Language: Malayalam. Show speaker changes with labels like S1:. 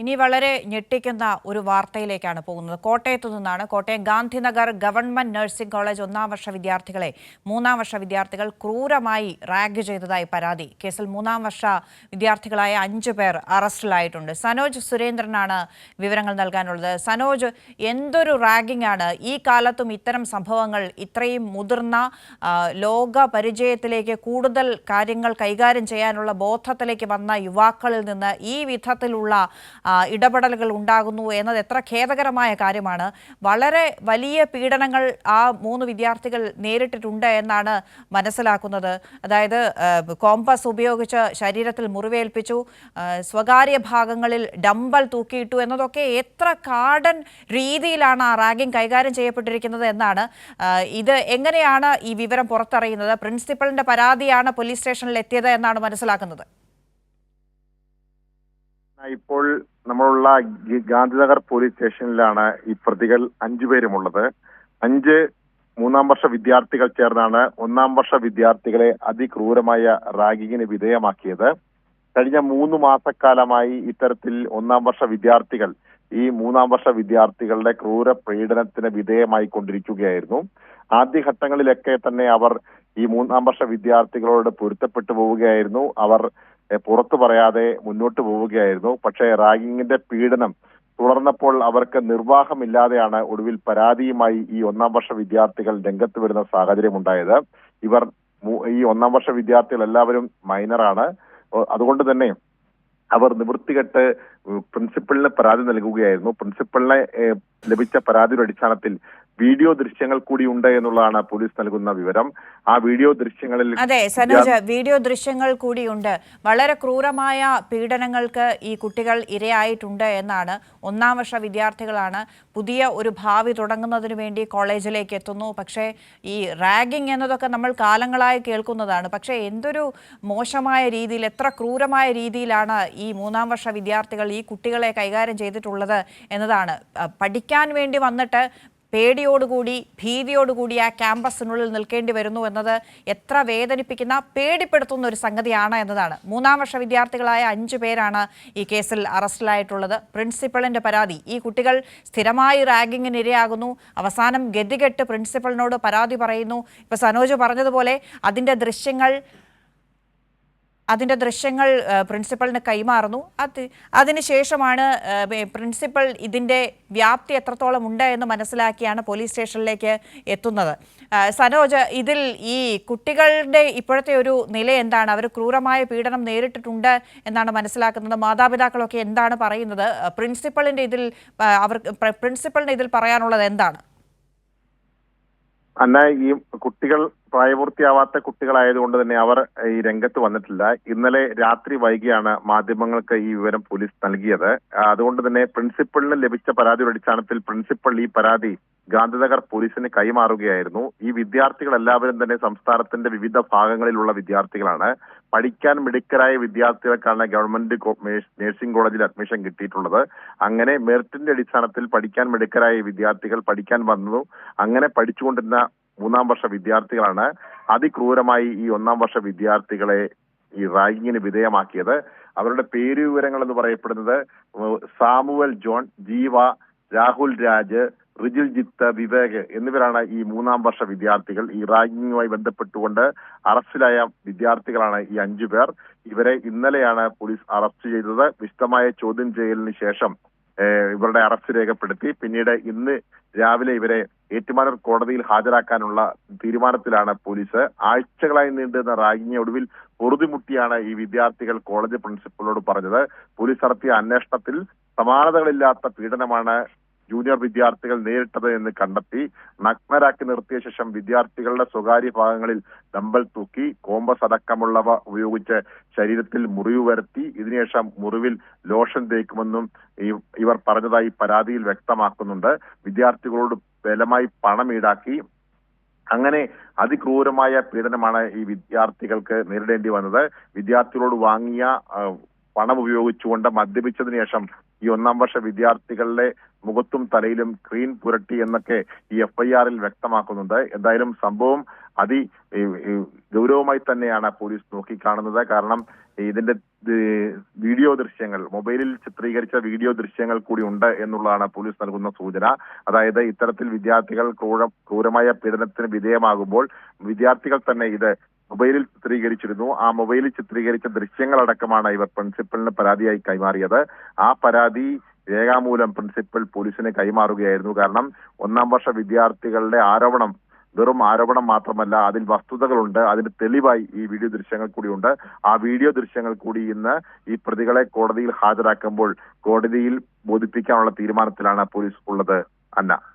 S1: ഇനി വളരെ ഞെട്ടിക്കുന്ന ഒരു വാർത്തയിലേക്കാണ് പോകുന്നത്. കോട്ടയത്തു നിന്നാണ് Kottayam Gandhinagar government nursing college ഒന്നാം വർഷ വിദ്യാർത്ഥികളെ മൂന്നാം വർഷ വിദ്യാർത്ഥികൾ ക്രൂരമായി റാഗ് ചെയ്തതായി പരാതി. കേസിൽ മൂന്നാം വർഷ വിദ്യാർത്ഥികളായ അഞ്ചു പേർ അറസ്റ്റിലായിട്ടുണ്ട്. സനോജ് സുരേന്ദ്രനാണ് വിവരങ്ങൾ നൽകാനുള്ളത്. സനോജ് എന്തൊരു റാഗിംഗ് ആണ്? ഈ കാലത്തും ഇത്തരം സംഭവങ്ങൾ ഇത്രയും മുതിർന്ന ലോക പരിചയത്തിലേക്ക് കൂടുതൽ കാര്യങ്ങൾ കൈകാര്യം ചെയ്യാനുള്ള ബോധത്തിലേക്ക് വന്ന യുവാക്കളിൽ നിന്ന് ഈ വിധത്തിലുള്ള ഇടപെടലുകൾ ഉണ്ടാകുന്നു എന്നത് എത്ര ഖേദകരമായ കാര്യമാണ്. വളരെ വലിയ പീഡനങ്ങൾ ആ മൂന്ന് വിദ്യാർത്ഥികൾ നേരിട്ടിട്ടുണ്ട് എന്നാണ് മനസ്സിലാക്കുന്നത്. അതായത് കോമ്പസ് ഉപയോഗിച്ച് ശരീരത്തിൽ മുറിവേൽപ്പിച്ചു. സ്വകാര്യ ഭാഗങ്ങളിൽ ഡമ്പൽ തൂക്കിയിട്ടു എന്നതൊക്കെ എത്ര കാടൻ രീതിയിലാണ് ആ റാഗിംഗ് കൈകാര്യം ചെയ്യപ്പെട്ടിരിക്കുന്നത് എന്നാണ് ഇത് എങ്ങനെയാണ് ഈ വിവരം പുറത്തറിയുന്നത്? പ്രിൻസിപ്പലിന്റെ പരാതിയാണ് പോലീസ് സ്റ്റേഷനിൽ എത്തിയത് എന്നാണ് മനസ്സിലാക്കുന്നത്.
S2: ഇപ്പോൾ നമ്മളുള്ള ഗാന്ധിനഗർ പോലീസ് സ്റ്റേഷനിലാണ് ഈ പ്രതികൾ അഞ്ചുപേരുമുള്ളത് അഞ്ച് മൂന്നാം വർഷ വിദ്യാർത്ഥികൾ ചേർന്നാണ് ഒന്നാം വർഷ വിദ്യാർത്ഥികളെ അതിക്രൂരമായ റാഗിങ്ങിന് വിധേയമാക്കിയത്. കഴിഞ്ഞ മൂന്ന് മാസക്കാലമായി ഇത്തരത്തിൽ ഒന്നാം വർഷ വിദ്യാർത്ഥികൾ ഈ മൂന്നാം വർഷ വിദ്യാർത്ഥികളുടെ ക്രൂര പീഡനത്തിന് വിധേയമായി കൊണ്ടിരിക്കുകയായിരുന്നു. ആദ്യഘട്ടങ്ങളിലൊക്കെ തന്നെ അവർ ഈ മൂന്നാം വർഷ വിദ്യാർത്ഥികളോട് പൊരുത്തപ്പെട്ടു പോവുകയായിരുന്നു. അവർ പുറത്തു പറയാതെ മുന്നോട്ട് പോവുകയായിരുന്നു. പക്ഷേ റാഗിങ്ങിന്റെ പീഡനം തുടർന്നപ്പോൾ അവർക്ക് നിർവാഹമില്ലാതെയാണ് ഒടുവിൽ പരാതിയുമായി ഈ ഒന്നാം വർഷ വിദ്യാർത്ഥികൾ രംഗത്ത് വരുന്ന സാഹചര്യം ഉണ്ടായത്. ഇവർ ഈ ഒന്നാം വർഷ വിദ്യാർത്ഥികൾ എല്ലാവരും മൈനറാണ്. അതുകൊണ്ട് തന്നെ അവർ നിവൃത്തികെട്ട് പ്രിൻസിപ്പളിന് പരാതി നൽകുകയായിരുന്നു. പ്രിൻസിപ്പളിനെ ലഭിച്ച പരാതിയുടെ അടിസ്ഥാനത്തിൽ വീഡിയോ ദൃശ്യങ്ങൾ കൂടി ഉണ്ട് എന്നുള്ളതാണ് പോലീസ് നൽകുന്ന വിവരം. ആ വീഡിയോ ദൃശ്യങ്ങളിൽ
S1: അതെ സനോജ് വീഡിയോ ദൃശ്യങ്ങൾ കൂടിയുണ്ട് വളരെ ക്രൂരമായ പീഡനങ്ങൾക്ക് ഈ കുട്ടികൾ ഇരയായിട്ടുണ്ട് എന്നാണ് ഒന്നാം വർഷ വിദ്യാർത്ഥികളാണ് പുതിയ ഒരു ഭാവി തുടങ്ങുന്നതിന് വേണ്ടി കോളേജിലേക്ക് എത്തുന്നു. പക്ഷേ ഈ റാഗിംഗ് എന്നതൊക്കെ നമ്മൾ കാലങ്ങളായി കേൾക്കുന്നതാണ്. പക്ഷേ എന്തൊരു മോശമായ രീതിയിൽ എത്ര ക്രൂരമായ രീതിയിലാണ് ഈ മൂന്നാം വർഷ വിദ്യാർത്ഥികൾ ഈ കുട്ടികളെ കൈകാര്യം ചെയ്തിട്ടുള്ളത് എന്നതാണ്. പഠിക്കാൻ വേണ്ടി വന്നിട്ട് പേടിയോടുകൂടി ഭീതിയോടുകൂടി ആ ക്യാമ്പസിനുള്ളിൽ നിൽക്കേണ്ടി വരുന്നു എന്നത് എത്ര വേദനിപ്പിക്കുന്ന പേടിപ്പെടുത്തുന്ന ഒരു സംഗതിയാണ് എന്നതാണ്. മൂന്നാം വർഷ വിദ്യാർത്ഥികളായ അഞ്ചു പേരാണ് ഈ കേസിൽ അറസ്റ്റിലായിട്ടുള്ളത്. പ്രിൻസിപ്പളിന്റെ പരാതി. ഈ കുട്ടികൾ സ്ഥിരമായി റാഗിങ്ങിന് ഇരയാകുന്നു അവസാനം ഗതികെട്ട് പ്രിൻസിപ്പളിനോട് പരാതി പറയുന്നു. ഇപ്പൊ സനോജ് പറഞ്ഞതുപോലെ അതിന്റെ ദൃശ്യങ്ങൾ അതിന്റെ ദൃശ്യങ്ങൾ പ്രിൻസിപ്പളിന് കൈമാറുന്നു. അത് അതിനുശേഷമാണ് പ്രിൻസിപ്പൽ ഇതിന്റെ വ്യാപ്തി എത്രത്തോളം ഉണ്ട് എന്ന് മനസ്സിലാക്കിയാണ് പോലീസ് സ്റ്റേഷനിലേക്ക് എത്തുന്നത്. സനോജ് ഇതിൽ ഈ കുട്ടികളുടെ ഇപ്പോഴത്തെ ഒരു നില എന്താണ്? അവർ ക്രൂരമായ പീഡനം നേരിട്ടിട്ടുണ്ട് എന്നാണ് മനസ്സിലാക്കുന്നത്. മാതാപിതാക്കളൊക്കെ എന്താണ് പറയുന്നത്? പ്രിൻസിപ്പളിന്റെ ഇതിൽ അവർ പ്രിൻസിപ്പളിന്റെ ഇതിൽ പറയാനുള്ളത് എന്താണ്?
S2: അന്ന ഈ കുട്ടികൾ പ്രായപൂർത്തിയാവാത്ത കുട്ടികളായതുകൊണ്ട് തന്നെ അവർ ഈ രംഗത്ത് വന്നിട്ടില്ല. ഇന്നലെ രാത്രി വൈകിയാണ് മാധ്യമങ്ങൾക്ക് ഈ വിവരം പോലീസ് നൽകിയത്. അതുകൊണ്ട് തന്നെ പ്രിൻസിപ്പളിന് ലഭിച്ച പരാതിയുടെ അടിസ്ഥാനത്തിൽ പ്രിൻസിപ്പൾ ഈ പരാതി ഗാന്ധിനഗർ പോലീസിന് കൈമാറുകയായിരുന്നു. ഈ വിദ്യാർത്ഥികൾ എല്ലാവരും തന്നെ സംസ്ഥാനത്തിന്റെ വിവിധ ഭാഗങ്ങളിലുള്ള വിദ്യാർത്ഥികളാണ്. പഠിക്കാൻ മിടുക്കരായ വിദ്യാർത്ഥികൾക്കാണ് ഗവൺമെന്റ് നഴ്സിംഗ് കോളേജിൽ അഡ്മിഷൻ കിട്ടിയിട്ടുള്ളത്. അങ്ങനെ മെറിറ്റിന്റെ അടിസ്ഥാനത്തിൽ പഠിക്കാൻ മിടുക്കരായ വിദ്യാർത്ഥികൾ പഠിക്കാൻ വന്നു. അങ്ങനെ പഠിച്ചുകൊണ്ടിരുന്ന മൂന്നാം വർഷ വിദ്യാർത്ഥികളാണ് അതിക്രൂരമായി ഈ ഒന്നാം വർഷ വിദ്യാർത്ഥികളെ ഈ റാഗിങ്ങിന് വിധേയമാക്കിയത്. അവരുടെ പേര് വിവരങ്ങൾ എന്ന് പറയപ്പെടുന്നത് സാമുവൽ ജോൺ ജീവ രാഹുൽ രാജ് റിജിൽ ജിത്ത് വിവേക് എന്നിവരാണ് ഈ മൂന്നാം വർഷ വിദ്യാർത്ഥികൾ. ഈ റാഗിങ്ങുമായി ബന്ധപ്പെട്ടുകൊണ്ട് അറസ്റ്റിലായ വിദ്യാർത്ഥികളാണ് ഈ അഞ്ചു പേർ. ഇവരെ ഇന്നലെയാണ് പോലീസ് അറസ്റ്റ് ചെയ്തത്. വിശദമായ ചോദ്യം ചെയ്യലിന് ശേഷം ഇവരുടെ അറസ്റ്റ് രേഖപ്പെടുത്തി. പിന്നീട് ഇന്ന് രാവിലെ ഇവരെ ഏറ്റുമാനൂർ കോടതിയിൽ ഹാജരാക്കാനുള്ള തീരുമാനത്തിലാണ് പോലീസ് ആഴ്ചകളായി നീണ്ടുന്ന റാഗിങ് ഒടുവിൽ പൊറുതിമുട്ടിയാണ് ഈ വിദ്യാർത്ഥികൾ കോളേജ് പ്രിൻസിപ്പലിനോട് പറഞ്ഞത്. പോലീസ് നടത്തിയ അന്വേഷണത്തിൽ സമാനതകളില്ലാത്ത പീഡനമാണ് ജൂനിയർ വിദ്യാർത്ഥികൾ നേരിട്ടത് എന്ന് കണ്ടെത്തി നഗ്നരാക്കി നിർത്തിയ ശേഷം വിദ്യാർത്ഥികളുടെ സ്വകാര്യ ഭാഗങ്ങളിൽ ദമ്പൽ തൂക്കി കോമ്പസ് അടക്കമുള്ളവ ഉപയോഗിച്ച് ശരീരത്തിൽ മുറിവ് വരുത്തി ഇതിനുശേഷം മുറിവിൽ ലോഷൻ തേക്കുമെന്നും ഇവർ പറഞ്ഞതായി പരാതിയിൽ വ്യക്തമാക്കുന്നുണ്ട്. വിദ്യാർത്ഥികളോട് ബലമായി പണം ഈടാക്കി. അങ്ങനെ അതിക്രൂരമായ പീഡനമാണ് ഈ വിദ്യാർത്ഥികൾക്ക് നേരിടേണ്ടി വന്നത്. വിദ്യാർത്ഥികളോട് വാങ്ങിയ പണം ഉപയോഗിച്ചുകൊണ്ട് മദ്യപിച്ചതിനു ശേഷം ഈ ഒന്നാം വർഷ വിദ്യാർത്ഥികളുടെ മുഖത്തും തലയിലും ക്രീൻ പുരട്ടി എന്നൊക്കെ ഈ എഫ്ഐആറിൽ വ്യക്തമാക്കുന്നുണ്ട്. എന്തായാലും സംഭവം അതി ഗൗരവമായി തന്നെയാണ് പോലീസ് നോക്കിക്കാണുന്നത്. കാരണം ഇതിന്റെ വീഡിയോ ദൃശ്യങ്ങൾ മൊബൈലിൽ ചിത്രീകരിച്ച വീഡിയോ ദൃശ്യങ്ങൾ കൂടി ഉണ്ട് എന്നുള്ളതാണ് പോലീസ് നൽകുന്ന സൂചന. അതായത് ഇത്തരത്തിൽ വിദ്യാർത്ഥികൾ ക്രൂര ക്രൂരമായ പീഡനത്തിന് വിധേയമാകുമ്പോൾ വിദ്യാർത്ഥികൾ തന്നെ ഇത് മൊബൈലിൽ ചിത്രീകരിച്ചിരുന്നു. ആ മൊബൈലിൽ ചിത്രീകരിച്ച ദൃശ്യങ്ങളടക്കമാണ് ഇവർ പ്രിൻസിപ്പലിന് പരാതിയായി കൈമാറിയത്. ആ പരാതി രേഖാമൂലം പ്രിൻസിപ്പൽ പോലീസിന് കൈമാറുകയായിരുന്നു. കാരണം ഒന്നാം വർഷ വിദ്യാർത്ഥികളുടെ ആരോപണം വെറും ആരോപണം മാത്രമല്ല അതിൽ വസ്തുതകളുണ്ട് അതിന് തെളിവായി ഈ വീഡിയോ ദൃശ്യങ്ങൾ കൂടിയുണ്ട്. ആ വീഡിയോ ദൃശ്യങ്ങൾ കൂടി ഇന്ന് ഈ പ്രതികളെ കോടതിയിൽ ഹാജരാക്കുമ്പോൾ കോടതിയിൽ ബോധിപ്പിക്കാനുള്ള തീരുമാനത്തിലാണ് പോലീസ് ഉള്ളത്. അന്ന.